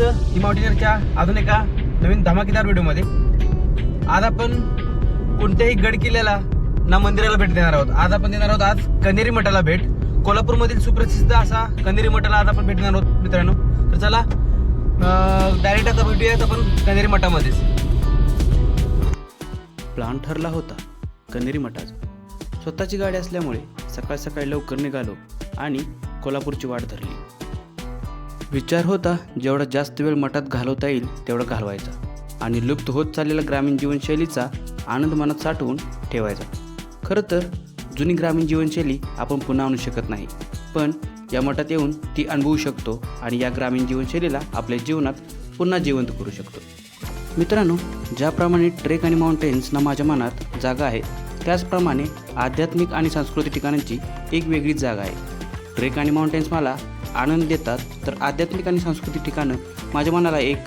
T माउंटेनरच्या अजून एका नवीन धमाकेदार व्हिडिओमध्ये. आज आपण कोणत्याही गड किल्ल्याला ना मंदिराला भेट देणार आहोत. आज आपण देणार आहोत आज कनेरी मठाला भेट. कोल्हापूरमधील सुप्रसिद्ध असा कनेरी मठाला आज आपण भेट देणार आहोत मित्रांनो. तर चला डायरेक्ट आता भेटूयात आपण कनेरी मठामध्येच. प्लान ठरला होता कनेरी मठाचा. स्वतःची गाडी असल्यामुळे सकाळ सकाळी लवकर निघालो आणि कोल्हापूरची वाट धरली. विचार होता जेवढा जास्त वेळ मठात घालवता येईल तेवढा घालवायचा. आणि लुप्त होत चाललेला ग्रामीण जीवनशैलीचा आनंद मनात साठवून ठेवायचा. खरं तर जुनी ग्रामीण जीवनशैली आपण पुन्हा आणू शकत नाही. पण या मठात येऊन ती अनुभवू शकतो आणि या ग्रामीण जीवनशैलीला आपल्या जीवनात पुन्हा जिवंत करू शकतो. मित्रांनो ज्याप्रमाणे ट्रेक आणि माउंटेन्सना माझ्या मनात जागा आहे त्याचप्रमाणे आध्यात्मिक आणि सांस्कृतिक ठिकाणांची एक वेगळीच जागा आहे. ट्रेक आणि माउंटेन्स मला आनंद देतात तर आध्यात्मिक आणि सांस्कृतिक ठिकाणं माझ्या मनाला एक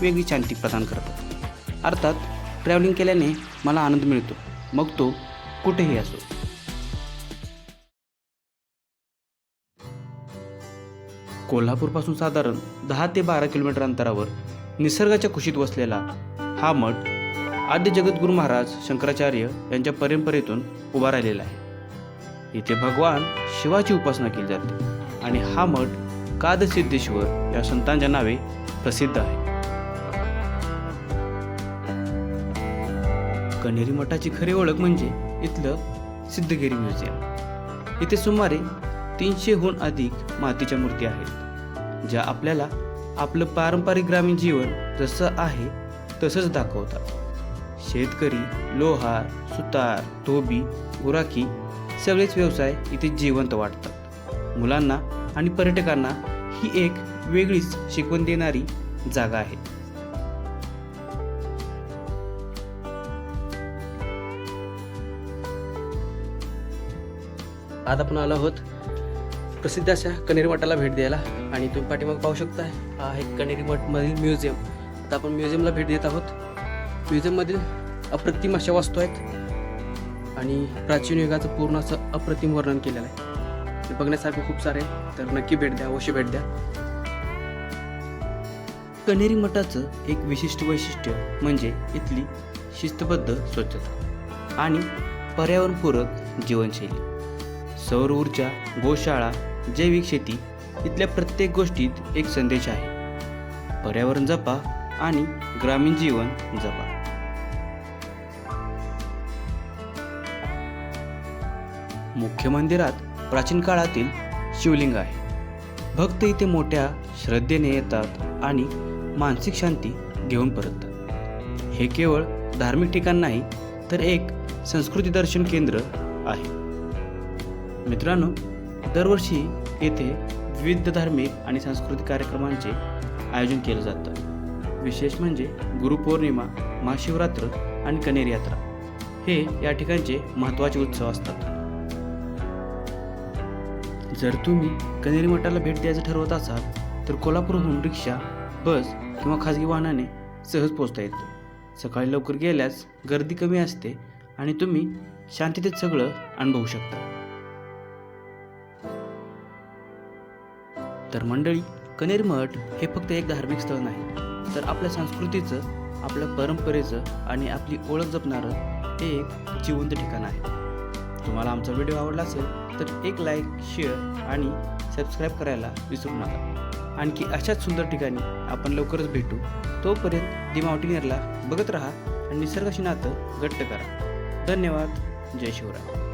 वेगळी शांती प्रदान करतात. अर्थात ट्रॅव्हलिंग केल्याने मला आनंद मिळतो मग तो कुठेही असो. कोल्हापूरपासून साधारण दहा ते बारा किलोमीटर अंतरावर निसर्गाच्या कुशीत वसलेला हा मठ आद्य जगद्गुरू महाराज शंकराचार्य यांच्या परंपरेतून उभा राहिलेला आहे. इथे भगवान शिवाची उपासना केली जाते. आणि हा मठ कादसिद्धेश्वर या संतांच्या नावे प्रसिद्ध आहे. कन्हेरी मठाची खरी ओळख म्हणजे इथलं सिद्धगिरी म्युझियम. इथे सुमारे तीनशेहून अधिक मातीच्या मूर्ती आहेत ज्या आपल्याला आपलं पारंपरिक ग्रामीण जीवन जसं आहे तसंच दाखवतात. शेतकरी लोहार सुतार धोबी गुराखी सगळेच व्यवसाय इथे जिवंत वाटतात. मुलांना आणि पर्यटकांना ही एक वेगळीच शिकवण देणारी जागा आहे. आज आपण आलो आहोत प्रसिद्ध अशा कनेरी मठाला भेट द्यायला आणि तुम्ही पाठीमाग पाहू शकता हा आहे कनेरी मठमधील म्युझियम. आता आपण म्युझियमला भेट देत आहोत. म्युझियममधील अप्रतिम अशा वस्तू आहेत आणि प्राचीन युगाचं पूर्ण असं अप्रतिम वर्णन केलेलं आहे. ते बघण्यासारखं खूप सारे तर नक्की भेट द्या अवश्य भेट द्या. कनेरी मठाचं एक विशिष्ट वैशिष्ट्य म्हणजे इथली शिस्तबद्ध स्वच्छता आणि पर्यावरणपूरक जीवनशैली. सौर ऊर्जा गोशाळा जैविक शेती इथल्या प्रत्येक गोष्टीत एक संदेश आहे. पर्यावरण जपा आणि ग्रामीण जीवन जपा. मुख्य मंदिरात प्राचीन काळातील शिवलिंग आहे. भक्त इथे मोठ्या श्रद्धेने येतात आणि मानसिक शांती घेऊन परततात. हे केवळ धार्मिक ठिकाण नाही तर एक संस्कृती दर्शन केंद्र आहे. मित्रांनो दरवर्षी येथे विविध धार्मिक आणि सांस्कृतिक कार्यक्रमांचे आयोजन केलं जातं विशेष म्हणजे गुरुपौर्णिमा महाशिवरात्र आणि कनेरी यात्रा. हे या ठिकाणचे महत्त्वाचे उत्सव असतात. जर तुम्ही कनेरी मठाला भेट द्यायचं ठरवत असाल तर कोल्हापूरहून रिक्षा बस किंवा खाजगी वाहनाने सहज पोचता येतं. सकाळी लवकर गेल्यास गर्दी कमी असते आणि तुम्ही शांततेत सगळं अनुभवू शकता. तर मंडळी कनेरी मठ हे फक्त एक धार्मिक स्थळ नाही तर आपल्या संस्कृतीचं आपल्या परंपरेचं आणि आपली ओळख जपणारं हे एक जिवंत ठिकाण आहे. तुम्हाला आमचा व्हिडिओ आवडला असेल तर एक लाईक शेअर आणि सबस्क्राईब करायला विसरू नका. आणखी अशाच सुंदर ठिकाणी आपण लवकरच भेटू. तोपर्यंत दि माउंटेनियरला बघत राहा आणि निसर्गाशी नातं घट्ट करा. धन्यवाद. जय शिवराय.